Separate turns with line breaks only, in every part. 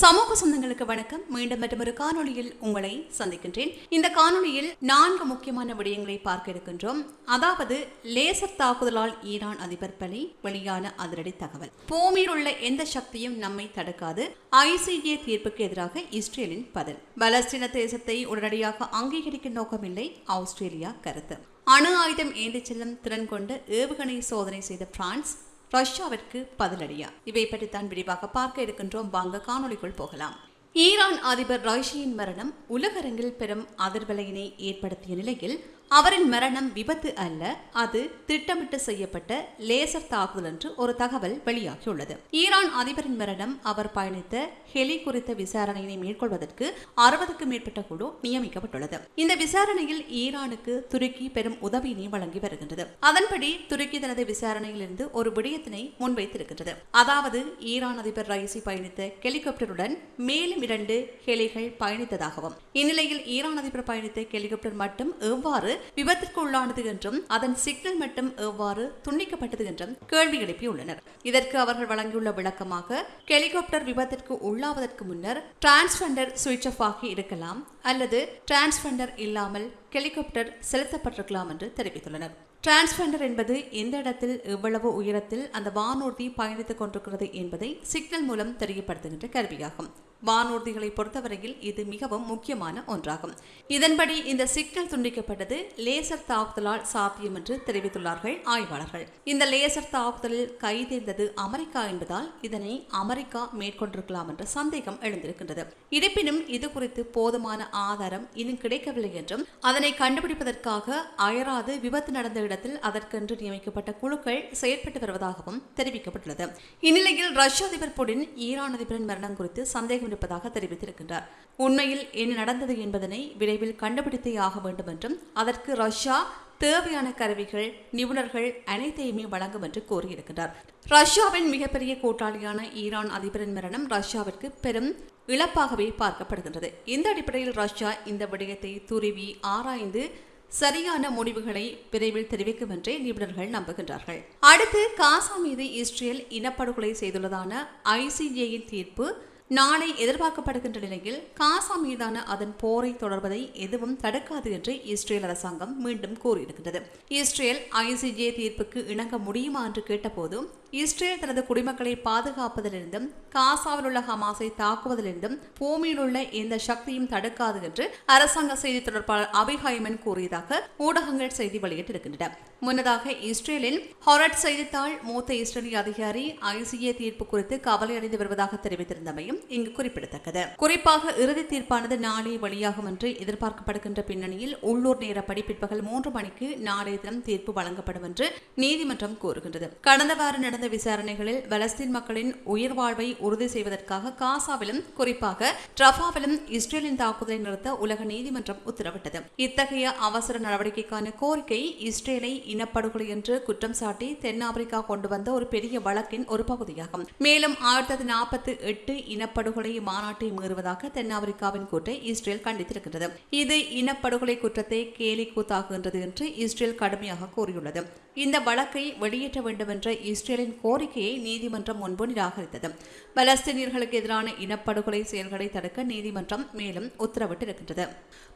சமூக சொந்தங்களுக்கு வணக்கம். மீண்டும் மற்றொரு காணொலியில் உங்களை சந்திக்கின்றேன். இந்த காணொலியில் நான்கு முக்கியமான விடயங்களை பார்க்க இருக்கின்றோம். அதாவது லேசர் தாக்குதலால் ஈரான் அதிபர் பலி வெளியான அதிரடி தகவல். பூமியில் உள்ள எந்த சக்தியும் நம்மை தடுக்காது. ஐசிஜே தீர்ப்புக்கு எதிராக இஸ்ரேலின் பதில். பலஸ்தீன தேசத்தை உடனடியாக அங்கீகரிக்கும் நோக்கமில்லை ஆஸ்திரேலியா கருத்து. அணு ஆயுதம் ஏந்திச் செல்லும் திறன் கொண்டு ஏவுகணை சோதனை செய்த பிரான்ஸ் ரஷ்யாவிற்கு பதிலடியா? இவை பற்றி தான் விரிவாக பார்க்க இருக்கின்றோம். வாங்க காணொளிக்குள் போகலாம். ஈரான் அதிபர் ராய்ஷியின் மரணம் உலகரங்கில் பெரும் அதிர்வலையினை ஏற்படுத்திய நிலையில் அவரின் மரணம் விபத்து அல்ல அது திட்டமிட்டு செய்யப்பட்ட லேசர் தாக்குதல் என்று ஒரு தகவல் வெளியாகியுள்ளது. ஈரான் அதிபரின் மரணம் அவர் பயணித்த ஹெலி குறித்த விசாரணையினை மேற்கொள்வதற்கு அறுபதுக்கும் மேற்பட்ட குழு நியமிக்கப்பட்டுள்ளது. இந்த விசாரணையில் ஈரானுக்கு துருக்கி பெரும் உதவியினை வழங்கி வருகின்றது. அதன்படி துருக்கி தனது விசாரணையிலிருந்து ஒரு விடயத்தினை முன்வைத்திருக்கின்றது. அதாவது ஈரான் அதிபர் ரைசி பயணித்த ஹெலிகாப்டருடன் மேலும் இரண்டு ஹெலிகள் பயணித்ததாகவும் இந்நிலையில் ஈரான் அதிபர் பயணித்த ஹெலிகாப்டர் மட்டும் எவ்வாறு விபத்திற்கு உள்ளானது என்றும் அதன் சிக்னல் மட்டும் எவ்வாறு துண்டிக்கப்பட்டது என்றும் கேள்வி எழுப்பியுள்ளனர். இதற்கு அவர்கள் வழங்கியுள்ள விளக்கமாக ஹெலிகாப்டர் விபத்திற்கு உள்ளாவதற்கு முன்னர் டிரான்ஸ்பெண்டர் சுவிட்ச் ஆஃப் ஆகி இருக்கலாம் அல்லது டிரான்ஸ்பெண்டர் இல்லாமல் ஹெலிகாப்டர் செலுத்தப்பட்டிருக்கலாம் என்று தெரிவித்துள்ளனர். டிரான்ஸ்பெண்டர் என்பது எந்த இடத்தில் எவ்வளவு உயரத்தில் அந்த வானூர்தி பயணித்துக் கொண்டிருக்கிறது என்பதை சிக்னல் மூலம் தெரியப்படுத்துகின்ற கருவியாகும். வானூர்திகளை பொறுத்தவரையில் இது மிகவும் முக்கியமான ஒன்றாகும். இதன்படி இந்த சிக்னல் துண்டிக்கப்பட்டது லேசர் தாக்குதலால் சாத்தியம் என்று தெரிவித்துள்ளார்கள் ஆய்வாளர்கள். இந்த லேசர் தாக்குதலில் கைதேர்ந்தது அமெரிக்கா என்பதால் இதனை அமெரிக்கா மேற்கொண்டிருக்கலாம் என்ற சந்தேகம் எழுந்திருக்கின்றது. இருப்பினும் இது குறித்து போதுமான ஆதாரம் இன்னும் கிடைக்கவில்லை என்றும் அதனை கண்டுபிடிப்பதற்காக அயராது விபத்து நடந்த இடத்தில் அதற்கென்று நியமிக்கப்பட்ட குழுக்கள் செயற்பட்டு வருவதாகவும் தெரிவிக்கப்பட்டுள்ளது. இந்நிலையில் ரஷ்ய அதிபர் புடின் ஈரான் அதிபரின் மரணம் குறித்து சந்தேகம் இருப்பதாக தெரிவித்திருக்கின்றார். உண்மையில் என்ன நடந்தது என்பதனை விரைவில் கண்டுபிடித்தே ஆக வேண்டும் என்றும் அதற்கு ரஷ்யா தேவையான கருவிகள் நிபுணர்கள் அனைத்தையுமே வழங்கும் என்று கூறியிருக்கிறார் ரஷ்யாவின் மிகப்பெரிய கூட்டாளியான ஈரான் அதிபரின் மரணம் ரஷ்யாவிற்கு பெரும் இழப்பாகவே பார்க்கப்படுகின்றது. இந்த அடிப்படையில் ரஷ்யா இந்த விடயத்தை துருவி ஆராய்ந்து சரியான முடிவுகளை விரைவில் தெரிவிக்கும் என்றே நிபுணர்கள் நம்புகின்றார்கள். அடுத்து காசா மீது இஸ்ரேல் இனப்படுகொலை செய்துள்ளதான ஐசிஜேயின் தீர்ப்பு நாளை எதிர்பார்க்கப்படுகின்ற நிலையில் காசா மீதான அதன் போரை தொடர்வதை எதுவும் தடுக்காது என்று இஸ்ரேல் அரசாங்கம் மீண்டும் கூறியிருக்கிறது இஸ்ரேல் ஐசிஜே தீர்ப்புக்கு இணங்க முடியுமா என்று கேட்டபோது இஸ்ரேல் தனது குடிமக்களை பாதுகாப்பதிலிருந்தும் காசாவில் உள்ள ஹமாஸை தாக்குவதிலிருந்தும் பூமியில் உள்ள எந்த சக்தியும் தடுக்காது என்று அரசாங்க செய்தி தொடர்பாளர் அபிஹாயமன் கூறியதாக ஊடகங்கள் செய்தி வெளியிட்டிருக்கின்றன. முன்னதாக இஸ்ரேலின் ஹொரட் செய்தித்தாள் மூத்த இஸ்ரேலிய அதிகாரி ஐசிஏ தீர்ப்பு குறித்து கவலை அடைந்து வருவதாக தெரிவித்திருந்தமையும் என்பதும் இங்கு குறிப்பிடத்தக்கது. குறிப்பாக இறுதி தீர்ப்பானது நாளை வெளியாகும் என்று எதிர்பார்க்கப்படுகின்ற பின்னணியில் உள்ளூர் நேரப்படி பிற்பகல் மூன்று மணிக்கு நாளைய தினம் தீர்ப்பு வழங்கப்படும் என்று நீதிமன்றம் கூறுகின்றது. கடந்த வாரம் நடந்த விசாரணைகளில் பலஸ்தீன் மக்களின் உயிர் வாழ்வை உறுதி செய்வதற்காக காசாவிலும் குறிப்பாக ரஃபாவிலும் இஸ்ரேலின் தாக்குதலை நிறுத்த உலக நீதிமன்றம் உத்தரவிட்டது. இத்தகைய அவசர நடவடிக்கைக்கான கோரிக்கை இஸ்ரேலை இனப்படுகொலை என்று குற்றம் சாட்டி தென்னாப்பிரிக்கா கொண்டு வந்த ஒரு பெரிய வழக்கின் ஒரு பகுதியாகும். மேலும் ஆயிரத்தி தொள்ளாயிரத்தி நாற்பத்தி எட்டு இன இனப்படுகொலை மாநாட்டை மீறுவதாக தென்னாப்பிரிக்காவின் கூட்டை இஸ்ரேல் கண்டித்திருக்கின்றது. இது இனப்படுகொலை குற்றத்தை கேலி கூத்தாக்குகின்றது என்று இஸ்ரேல் கடுமையாக கூறியுள்ளது. இந்த வழக்கை வெளியேற்ற வேண்டும் என்ற இஸ்ரேலின் கோரிக்கையை நீதிமன்றம் முன்பு நிராகரித்தது. பலஸ்தீனியர்களுக்கு எதிரான இனப்படுகொலை செயல்களை தடுக்க நீதிமன்றம் மேலும் உத்தரவிட்டிருக்கின்றது.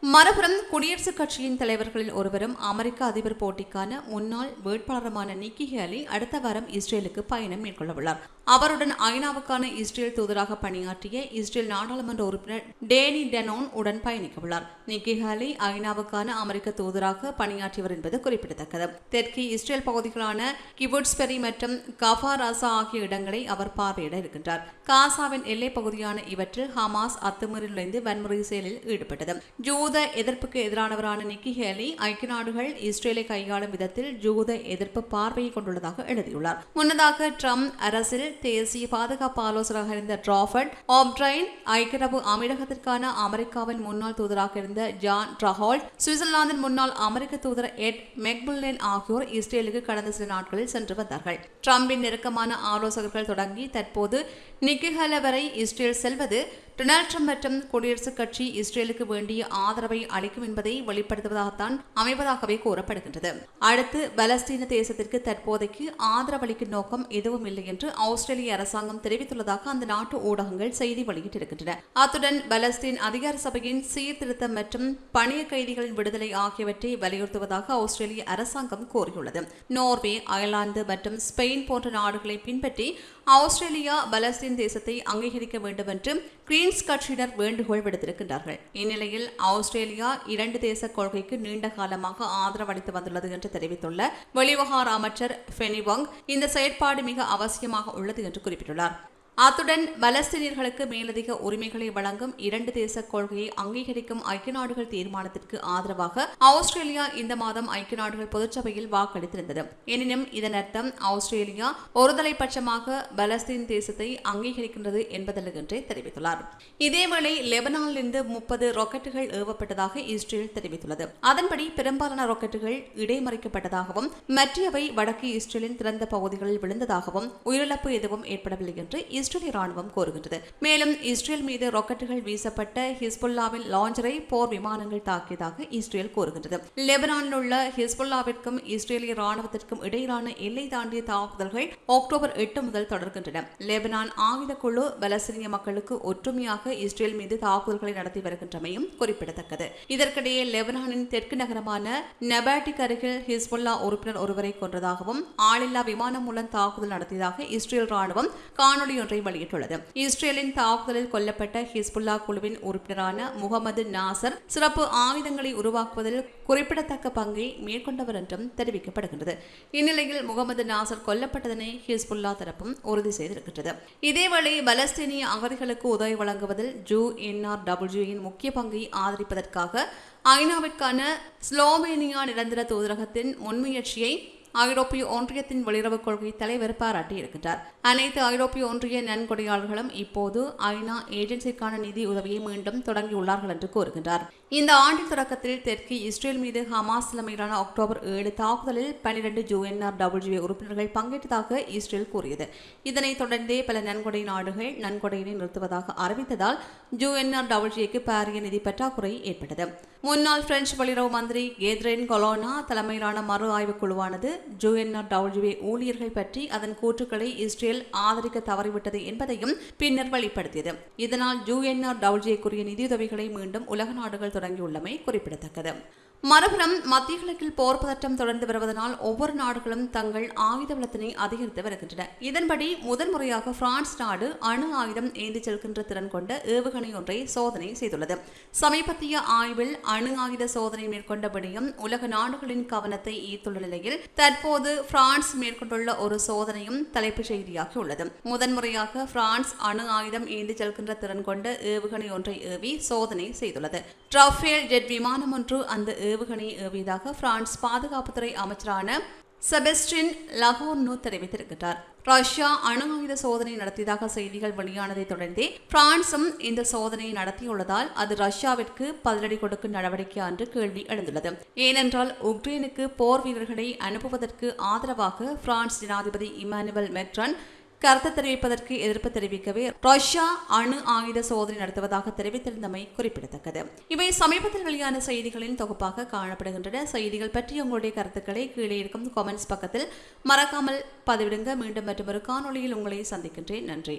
மறுபுறம் குடியரசுக் கட்சியின் தலைவர்களில் ஒருவரும் அமெரிக்க அதிபர் போட்டிக்கான முன்னாள் வேட்பாளருமான நிக்கி ஹேலி அடுத்த வாரம் இஸ்ரேலுக்கு பயணம் மேற்கொள்ளவுள்ளார். அவருடன் ஐநாவுக்கான இஸ்ரேல் தூதராக பணியாற்றிய இஸ்ரேல் நாடாளுமன்ற உறுப்பினர் டேனி டெனோன் உடன் பயணிக்கவுள்ளார் நிக்கி ஹாலி ஐநாவுக்கான அமெரிக்க தூதராக பணியாற்றியவர் என்பது குறிப்பிடத்தக்கது. தெற்கு இஸ்ரேல் பகுதிகளான கிபுட்ஸ்பெரி மற்றும் கஃபாராசா ஆகிய இடங்களை அவர் பார்வையிட இருக்கின்றார். காசாவின் எல்லைப் பகுதியான இவற்றில் ஹமாஸ் அத்துமீறி நுழைந்து வன்முறை செயலில் ஈடுபட்டது. ஜூத எதிர்ப்புக்கு எதிரானவரான நிக்கி ஹேலி ஐக்கிய நாடுகள் இஸ்ரேலை கையாளும் விதத்தில் ஜூத எதிர்ப்பு பார்வையை கொண்டுள்ளதாக எழுதியுள்ளார். முன்னதாக ட்ரம்ப் அரசில் தேசிய பாதுகாப்பு ஆலோசகராக இருந்த டிராஃபர்ட் ஆப்ட்ரைன் ஐக்கிய அரபு அமீரகத்திற்கான அமெரிக்காவின் முன்னாள் தூதராக இருந்த ஜான் ட்ரஹால்ட் சுவிட்சர்லாந்தின் முன்னாள் அமெரிக்க தூதர் எட் மெக்புல்லேன் ஆகியோர் இஸ்ரேலுக்கு கடந்த சில நாட்களில் சென்று வந்தார்கள். ட்ரம்பின் நெருக்கமான ஆலோசகர்கள் தொடங்கி தற்போது நிக்கிஹல வரை இஸ்ரேல் செல்வது டொனால்ட் ட்ரம்ப் மற்றும் குடியரசுக் கட்சி இஸ்ரேலுக்கு வேண்டிய ஆதரவை அளிக்கும் என்பதை வெளிப்படுத்துவதாகத்தான் அமைவதாகவே கூறப்படுகின்றது. அடுத்து பலஸ்தீன தேசத்திற்கு தற்போதைக்கு ஆதரவளிக்கும் நோக்கம் எதுவும் இல்லை என்று ஆஸ்திரேலிய அரசாங்கம் தெரிவித்துள்ளதாக அந்த நாட்டு ஊடகங்கள் செய்தி வெளியிட்டிருக்கின்றன. அத்துடன் பலஸ்தீன் அதிகார சபையின் சீர்திருத்தம் மற்றும் பணிய கைதிகளின் விடுதலை ஆகியவற்றை வலியுறுத்துவதாக ஆஸ்திரேலிய அரசாங்கம் கோரியுள்ளது நோர்வே அயர்லாந்து மற்றும் ஸ்பெயின் போன்ற நாடுகளை பின்பற்றி ஆஸ்திரேலியா பலஸ்தீன் தேசத்தை அங்கீகரிக்க வேண்டும் என்று கிரீன்ஸ் கட்சியினர் வேண்டுகோள் விடுத்திருக்கின்றார்கள். இந்நிலையில் ஆஸ்திரேலியா இரண்டு தேச கொள்கைக்கு நீண்ட காலமாக ஆதரவு அளித்து வந்துள்ளது என்று தெரிவித்துள்ள வெளிவகார அமைச்சர் ஃபெனிவாங் இந்த செயற்பாடு மிக அவசியமாக உள்ளது என்று குறிப்பிட்டுள்ளார். அத்துடன் பலஸ்தீனியர்களுக்கு மேலதிக உரிமைகளை வழங்கும் இரண்டு தேச கொள்கையை அங்கீகரிக்கும் ஐக்கிய நாடுகள் தீர்மானத்திற்கு ஆதரவாக ஆஸ்திரேலியா இந்த மாதம் ஐக்கிய நாடுகள் பொதுச்சபையில் வாக்களித்திருந்தது. எனினும் இதன் அர்த்தம் ஆஸ்திரேலியா ஒருதலைபட்சமாக பலஸ்தீன் தேசத்தை அங்கீகரிக்கின்றது என்பதல்ல என்றே தெரிவித்துள்ளார். இதேவேளை லெபனானிலிருந்து முப்பது ராக்கெட்டுகள் ஏவப்பட்டதாக இஸ்ரேல் தெரிவித்துள்ளது. அதன்படி பெரும்பாலான ராக்கெட்டுகள் இடைமறிக்கப்பட்டதாகவும் மற்றவை வடக்கு இஸ்ரேலின் திறந்த பகுதிகளில் விழுந்ததாகவும் உயிரிழப்பு எதுவும் ஏற்படவில்லை என்று இஸ்ரேலிய ராணுவம் கோருகின்றது. மேலும் இஸ்ரேல் மீது ராக்கெட்டுகள் வீசப்பட்ட ஹிஸ்புல்லாவின் லாஞ்சரை போர் விமானங்கள் தாக்கியதாக இஸ்ரேல் கூறுகின்றது லெபனானில் உள்ள ஹிஸ்புல்லாவிற்கும் இஸ்ரேலிய ராணுவத்திற்கும் இடையிலான எல்லை தாண்டிய தாக்குதல்கள் அக்டோபர் எட்டு முதல் தொடர்கின்றன. லெபனான் ஆயுத குழு பலஸ்தீனிய மக்களுக்கு ஒற்றுமையாக இஸ்ரேல் மீது தாக்குதல்களை நடத்தி வருகின்றமையும் குறிப்பிடத்தக்கது. இதற்கிடையே லெபனானின் தெற்கு நகரமான நெபாட்டிக் அருகில் ஹிஸ்புல்லா உறுப்பினர் ஒருவரை கொன்றதாகவும் ஆளில்லா விமானம் மூலம் தாக்குதல் நடத்தியதாக இஸ்ரேல் ராணுவம் காணொலி அறிக்கை வெளியிட்டுள்ளது. இஸ்ரேலின் தாக்குதலில் கொல்லப்பட்ட ஹிஸ்புல்லா குழுவின் உறுப்பினரான முகமது நாசர் சிறப்பு ஆயுதங்களை உருவாக்குவதில் குறிப்பிடத்தக்க பங்கை மேற்கொண்டவர் என்றும் தெரிவிக்கப்படுகின்றது. இந்நிலையில் முகமது நாசர் கொல்லப்பட்டதனை ஹிஸ்புல்லா தரப்பும் உறுதி செய்திருக்கின்றது. இதேவேளை பலஸ்தீனிய அகதிகளுக்கு உதவி வழங்குவதில் ஜூ என்ஆர் டபிள்யூயின் முக்கிய பங்கை ஆதரிப்பதற்காக ஐநாவிற்கான ஸ்லோவேனியா நிரந்தர தூதரகத்தின் முன்முயற்சியை ஐரோப்பிய ஒன்றியத்தின் வெளியுறவு கொள்கை தலைவர் பாராட்டியிருக்கின்றார். அனைத்து ஐரோப்பிய ஒன்றிய நன்கொடையாளர்களும் இப்போது ஐநா ஏஜென்சிக்கான நிதி உதவியை மீண்டும் தொடங்கியுள்ளார்கள் என்று கூறுகின்றார். இந்த ஆண்டின் தொடக்கத்தில் தெற்கு இஸ்ரேல் மீது ஹமாஸ் தலைமையிலான அக்டோபர் ஏழு தாக்குதலில் பனிரெண்டு ஜூஎன்ஆர் டபிள்யூஏ உறுப்பினர்கள் பங்கேற்றதாக இஸ்ரேல் கூறியது. இதனைத் தொடர்ந்தே பல நன்கொடை நாடுகள் நன்கொடையினை நிறுத்துவதாக அறிவித்ததால் ஜூஎன்ஆர் டபிள்யூஏக்கு பாரிய நிதி பற்றாக்குறை ஏற்பட்டது. முன்னாள் பிரெஞ்சு வெளியுறவு மந்திரி கேத்ரின் கொலோனா தலைமையிலான மறு ஆய்வுக் குழுவானது ஜூஎன்ஆர் டபிள்யூஏ ஊழியர்கள் பற்றி அதன் கூற்றுக்களை இஸ்ரேல் ஆதரிக்க தவறிவிட்டது என்பதையும் பின்னர் வெளிப்படுத்தியது. இதனால் ஜூஎன்ஆர் டபிள்யூஏக்குரிய நிதியுதவிகளை மீண்டும் உலக நாடுகள் தொடங்கியுள்ளமை குறிப்பிடத்தக்கது. மறுபுறம் மத்திய கிழக்கில் போர் பதற்றம் தொடர்ந்து வருவதனால் ஒவ்வொரு நாடுகளும் தங்கள் ஆயுத வளத்தினை அதிகரித்து வருகின்றன. இதன்படி முதன்முறையாக பிரான்ஸ் நாடு அணு ஆயுதம் ஏந்தி செல்கின்ற திறன் கொண்ட ஏவுகணை ஒன்றை சோதனை செய்துள்ளது. சமீபத்திய ஆய்வில் அணு ஆயுத சோதனை மேற்கொண்ட விடயம் உலக நாடுகளின் கவனத்தை ஈர்த்துள்ள நிலையில் தற்போது பிரான்ஸ் மேற்கொண்டுள்ள ஒரு சோதனையும் தலைப்புச் செய்தியாகி உள்ளது. முதன்முறையாக பிரான்ஸ் அணு ஆயுதம் ஏந்தி செல்கின்ற திறன் கொண்ட ஏவுகணை ஒன்றை ஏவி சோதனை செய்துள்ளது. ட்ரஃபேல் ஜெட் விமானம் ஒன்று அந்த ஏவுகணை ஏவியதாக பிரான்ஸ் பாதுகாப்புத்துறை அமைச்சரான செபஸ்டின் லகோர்னு தெரிவித்திருக்கிறார். ரஷ்யா அணு ஆயுத சோதனை நடத்தியதாக செய்திகள் வெளியானதை தொடர்ந்தே பிரான்சும் இந்த சோதனையை நடத்தியுள்ளதால் அது ரஷ்யாவிற்கு பதிலடி கொடுக்கும் நடவடிக்கை என்று கேள்வி எழுந்துள்ளது. ஏனென்றால் உக்ரைனுக்கு போர் வீரர்களை அனுப்புவதற்கு ஆதரவாக பிரான்ஸ் ஜனாதிபதி இமானுவல் மெக்ரான் கருத்து தெரிவிப்பதற்கு எதிர்ப்பு தெரிவிக்கவே ரஷ்யா அணு ஆயுத சோதனை நடத்துவதாக தெரிவித்திருந்தமை குறிப்பிடத்தக்கது. இவை சமீபத்தில் வெளியான செய்திகளின் தொகுப்பாக காணப்படுகின்றன. செய்திகள் பற்றி உங்களுடைய கருத்துக்களை கீழே இருக்கும் கமெண்ட்ஸ் பக்கத்தில் மறக்காமல் பதிவிடுங்க. மீண்டும் மற்றொரு காணொளியில் உங்களை சந்திக்கின்றேன். நன்றி.